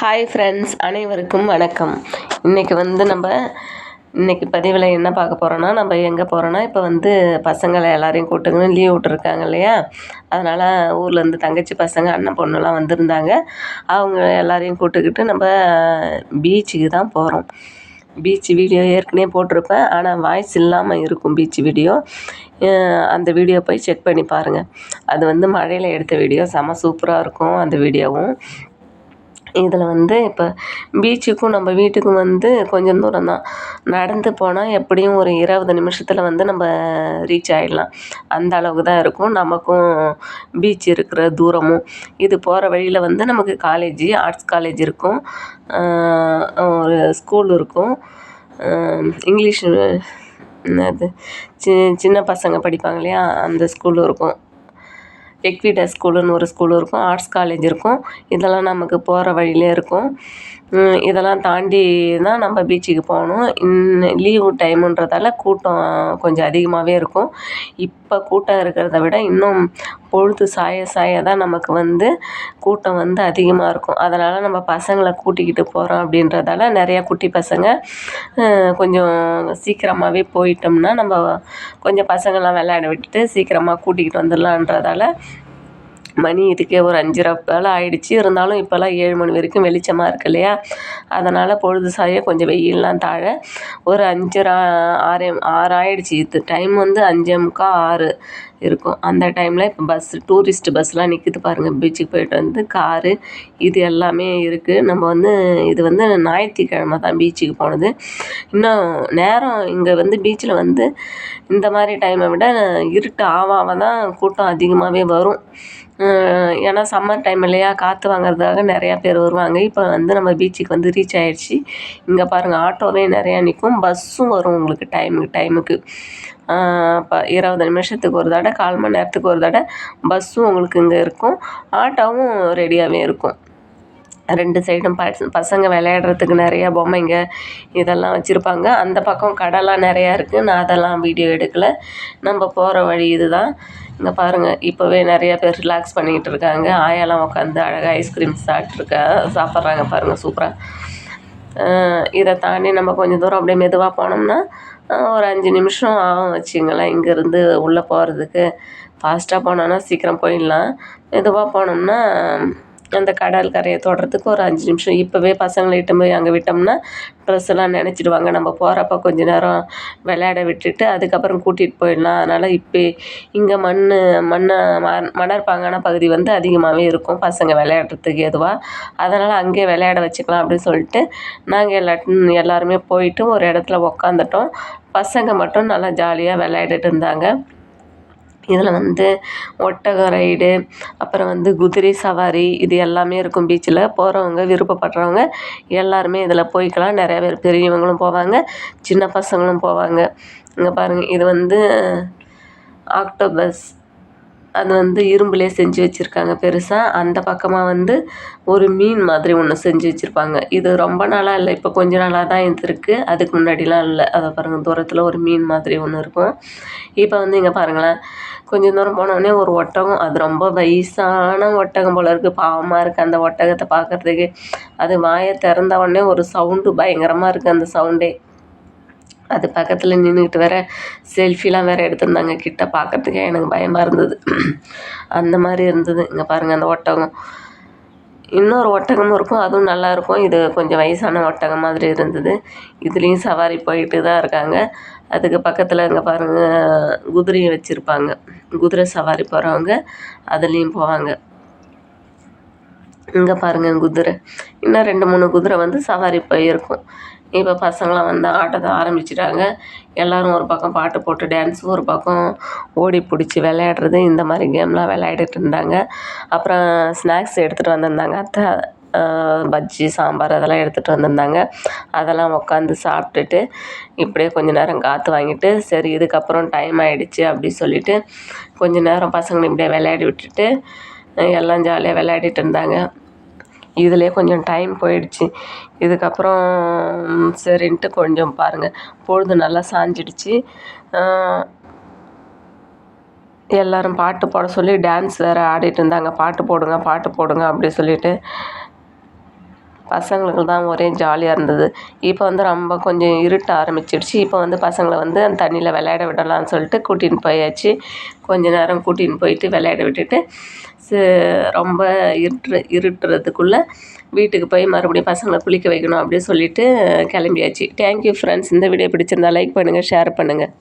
Hi friends அனைவருக்கும் வணக்கம். இன்றைக்கி வந்து நம்ம இன்றைக்கி பதிவில் என்ன பார்க்க போகிறோன்னா நம்ம எங்கே போகிறோன்னா இப்போ வந்து பசங்களை எல்லாரையும் கூட்டுங்கன்னு லீவ் விட்ருக்காங்க இல்லையா? அதனால் ஊர்லேருந்து தங்கச்சி பசங்க அண்ணன் பொண்ணுலாம் வந்திருந்தாங்க. அவங்க எல்லாரையும் கூட்டுக்கிட்டு நம்ம பீச்சுக்கு தான் போகிறோம் பீச் வீடியோ ஏற்கனவே போட்டிருப்பேன். ஆனால் வாய்ஸ் இல்லாமல் இருக்கும் பீச் வீடியோ அந்த வீடியோ போய் செக் பண்ணி பாருங்கள் அது வந்து மழையில் எடுத்த வீடியோ செம சூப்பராக இருக்கும் அந்த வீடியோவும் இதில் வந்து இப்போ பீச்சுக்கும் நம்ம வீட்டுக்கும் வந்து கொஞ்சம் தூரம் தான். நடந்து போனால் எப்படியும் ஒரு இருபது நிமிஷத்தில் வந்து நம்ம ரீச் ஆகிடலாம் அந்த அளவுக்கு தான் இருக்கும். நமக்கும் பீச் இருக்கிற தூரமும். இது போகிற வழியில் வந்து நமக்கு காலேஜி ஆர்ட்ஸ் காலேஜ் இருக்கும். ஒரு ஸ்கூல் இருக்கும். இங்கிலீஷ் என்னது? சி சின்ன பசங்க படிப்பாங்க இல்லையா? அந்த ஸ்கூல் இருக்கும். எக்விடா ஸ்கூலுன்னு ஒரு ஸ்கூல் இருக்கும் ஆர்ட்ஸ் காலேஜ் இருக்கும். இதெல்லாம் நமக்கு போகிற வழியிலே இருக்கும். இதெல்லாம் தாண்டி தான் நம்ம பீச்சுக்கு போகணும். இன் லீவு டைமுன்றதால கூட்டம் கொஞ்சம் அதிகமாகவே இருக்கும். இப் இப்போ கூட்டம் இருக்கிறத விட இன்னும் பொழுது சாய சாய தான் நமக்கு வந்து கூட்டம் வந்து அதிகமாக இருக்கும். அதனால் நம்ம பசங்களை கூட்டிக்கிட்டு போகிறோம் அப்படின்றதால நிறையா குட்டி பசங்க கொஞ்சம் சீக்கிரமாகவே போயிட்டோம்னா நம்ம கொஞ்சம் பசங்கள்லாம் விளையாட விட்டுட்டு சீக்கிரமாக கூட்டிக்கிட்டு வந்துடலான்றதால மணி இதுக்கே ஒரு அஞ்சரை போல் ஆயிடுச்சு. இருந்தாலும் இப்போல்லாம் ஏழு மணி வரைக்கும் வெளிச்சமாக இருக்கு இல்லையா? அதனால் பொழுது சாய கொஞ்சம் வெயில்லாம் தாழ ஒரு அஞ்சரை ஆறே ஆறு ஆயிடுச்சு. இது டைம் வந்து அஞ்சே முக்கால் ஆறு இருக்கும். அந்த டைமில் இப்போ பஸ்ஸு டூரிஸ்ட்டு பஸ்லாம் நிற்கிது பாருங்கள் பீச்சுக்கு போயிட்டு வந்து காரு இது எல்லாமே இருக்குது நம்ம வந்து இது வந்து ஞாயிற்றுக்கிழமை தான் பீச்சுக்கு போனது. இன்னும் நேரம் இங்கே வந்து பீச்சில் வந்து இந்த மாதிரி டைமை விட இருட்டு ஆவாக தான் கூட்டம் அதிகமாகவே வரும். ஏன்னா சம்மர் டைம் இல்லையா காற்று வாங்குறதுக்காக நிறையா பேர் வருவாங்க. இப்போ வந்து நம்ம பீச்சுக்கு வந்து ரீச் ஆகிடுச்சி இங்கே பாருங்கள் ஆட்டோவே நிறையா நிற்கும் பஸ்ஸும் வரும் உங்களுக்கு டைமுக்கு டைமுக்கு இப்போ இருபது நிமிஷத்துக்கு ஒரு தடவை கால் மணி நேரத்துக்கு ஒரு தடவை பஸ்ஸும் உங்களுக்கு இங்கே இருக்கும். ஆட்டோவும் ரெடியாகவே இருக்கும். ரெண்டு சைடும் பச பசங்க விளையாடுறதுக்கு நிறையா பொம்மைங்க இதெல்லாம் வச்சுருப்பாங்க. அந்த பக்கம் கடைலாம் நிறையா இருக்குது நான் அதெல்லாம் வீடியோ எடுக்கலை. நம்ம போகிற வழி இது தான் இங்கே பாருங்கள் இப்போவே நிறையா பேர் ரிலாக்ஸ் பண்ணிக்கிட்டு இருக்காங்க. ஆயாலாம் உட்காந்து அழகாக ஐஸ்கிரீம் சாப்பிட்ருக்கா சாப்பிட்றாங்க பாருங்கள் சூப்பராக இதை தாண்டி நம்ம கொஞ்சம் தூரம் அப்படியே மெதுவாக போனோம்னா ஒரு அஞ்சு நிமிஷம் ஆகும் வச்சுங்களேன் இங்கேருந்து உள்ளே போகிறதுக்கு ஃபாஸ்ட்டாக போனோன்னா சீக்கிரம் போயிடலாம். மெதுவாக போனோம்னா அந்த கடல் கரையை தொடுறதுக்கு ஒரு அஞ்சு நிமிஷம். இப்போவே பசங்களை இட்டு போய் அங்கே விட்டோம்னா ட்ரெஸ் எல்லாம் நினச்சிடுவாங்க. நம்ம போகிறப்ப கொஞ்ச நேரம் விளையாட விட்டுட்டு அதுக்கப்புறம் கூட்டிகிட்டு போயிடலாம். அதனால் இப்போ இங்கே மண் மண்ணை மணற்பாங்கான பகுதி வந்து அதிகமாகவே இருக்கும். பசங்க விளையாடுறதுக்கு எதுவாக அதனால் அங்கேயே விளையாட வச்சுக்கலாம் அப்படின்னு சொல்லிட்டு நாங்கள் எல்லாட்டும் எல்லாருமே போயிட்டு ஒரு இடத்துல உக்காந்துட்டோம். பசங்க மட்டும் நல்லா ஜாலியாக விளையாடிட்டு இருந்தாங்க. இதில் வந்து ஒட்டகம் ரைடு அப்புறம் வந்து குதிரை சவாரி இது எல்லாமே இருக்கும் பீச்சில் போகிறவங்க விருப்பப்படுறவங்க எல்லாருமே இதில் போய்க்கலாம். நிறையா பேர் பெரியவங்களும் போவாங்க சின்ன பசங்களும் போவாங்க. இங்கே பாருங்கள் இது வந்து ஆக்டோபஸ். அது வந்து இரும்புலேயே செஞ்சு வச்சுருக்காங்க பெருசாக அந்த பக்கமாக வந்து ஒரு மீன் மாதிரி ஒன்று செஞ்சு வச்சுருப்பாங்க. இது ரொம்ப நாளாக இல்லை இப்போ கொஞ்ச நாளாக தான் இது இருக்குது அதுக்கு முன்னாடிலாம் இல்லை. அதை பாருங்கள் தூரத்தில் ஒரு மீன் மாதிரி ஒன்று இருக்கும். இப்போ வந்து இங்கே பாருங்களேன் கொஞ்சம் தூரம் போனோடனே ஒரு ஒட்டகம். அது ரொம்ப வயசான ஒட்டகம் போல் இருக்குது பாவமாக இருக்குது அந்த ஒட்டகத்தை பார்க்குறதுக்கு. அது வாயை திறந்த உடனே ஒரு சவுண்டு பயங்கரமாக இருக்குது அந்த சவுண்டே அது பக்கத்தில் நின்றுக்கிட்டு வேற செல்ஃபிலாம் வேறு எடுத்திருந்தாங்க. கிட்ட பார்க்கறதுக்கே எனக்கு பயமாக இருந்தது. அந்த மாதிரி இருந்தது. இங்கே பாருங்கள் அந்த ஒட்டகம். இன்னொரு ஒட்டகமும் இருக்கும் அதுவும் நல்லாயிருக்கும் இது கொஞ்சம் வயசான ஒட்டகம் மாதிரி இருந்தது. இதுலேயும் சவாரி போயிட்டு தான் இருக்காங்க. அதுக்கு பக்கத்தில் இங்கே பாருங்கள் குதிரையை வச்சுருப்பாங்க. குதிரை சவாரி போகிறவங்க அதுலேயும் போவாங்க. இங்கே பாருங்கள் குதிரை. இன்னும் ரெண்டு மூணு குதிரை வந்து சவாரி போயிருக்கும். இப்போ பசங்களாம் வந்து ஆட்டத்தை ஆரம்பிச்சிட்டாங்க. எல்லோரும் ஒரு பக்கம் பாட்டு போட்டு டான்ஸ் ஒரு பக்கம் ஓடி பிடிச்சி விளையாடுறது இந்த மாதிரி கேம்லாம் விளையாடிட்டு இருந்தாங்க. அப்புறம் ஸ்நாக்ஸ் எடுத்துகிட்டு வந்திருந்தாங்க. அத்தை பஜ்ஜி சாம்பார் அதெல்லாம் எடுத்துகிட்டு வந்திருந்தாங்க. அதெல்லாம் உட்காந்து சாப்பிட்டுட்டு இப்படியே கொஞ்ச நேரம் காற்று வாங்கிட்டு சரி இதுக்கப்புறம் டைம் ஆகிடுச்சி அப்படி சொல்லிவிட்டு கொஞ்ச நேரம் பசங்களை இப்படியே விளையாடி விட்டுட்டு எல்லாம் ஜாலியாக விளையாடிட்டு இருந்தாங்க. இதிலே கொஞ்சம் டைம் போயிடுச்சு. இதுக்கப்புறம் சரின்ட்டு கொஞ்சம் பாருங்கள் பொழுது நல்லா சாஞ்சிடுச்சு. எல்லோரும் பாட்டு போட சொல்லி டான்ஸ் வேறு ஆடிட்டு இருந்தாங்க. பாட்டு போடுங்க பாட்டு போடுங்க அப்படி சொல்லிட்டு. பசங்களுக்கு தான் ஒரே ஜாலியாக இருந்தது. இப்போ வந்து ரொம்ப கொஞ்சம் இருட்ட ஆரம்பிச்சிடுச்சு. இப்போ வந்து பசங்களை வந்து அந்த தண்ணியில் விளையாட விடலாம்னு சொல்லிட்டு கூட்டின்னு போயாச்சு. கொஞ்ச நேரம் கூட்டின்னு போயிட்டு விளையாட விட்டுட்டு ரொம்ப இருட்டு இருட்டுறதுக்குள்ளே வீட்டுக்கு போய் மறுபடியும் பசங்களை குளிக்க வைக்கணும் அப்படின்னு சொல்லிட்டு கிளம்பியாச்சு. தேங்க்யூ ஃப்ரெண்ட்ஸ் இந்த வீடியோ பிடிச்சிருந்தா லைக் பண்ணுங்கள் ஷேர் பண்ணுங்கள்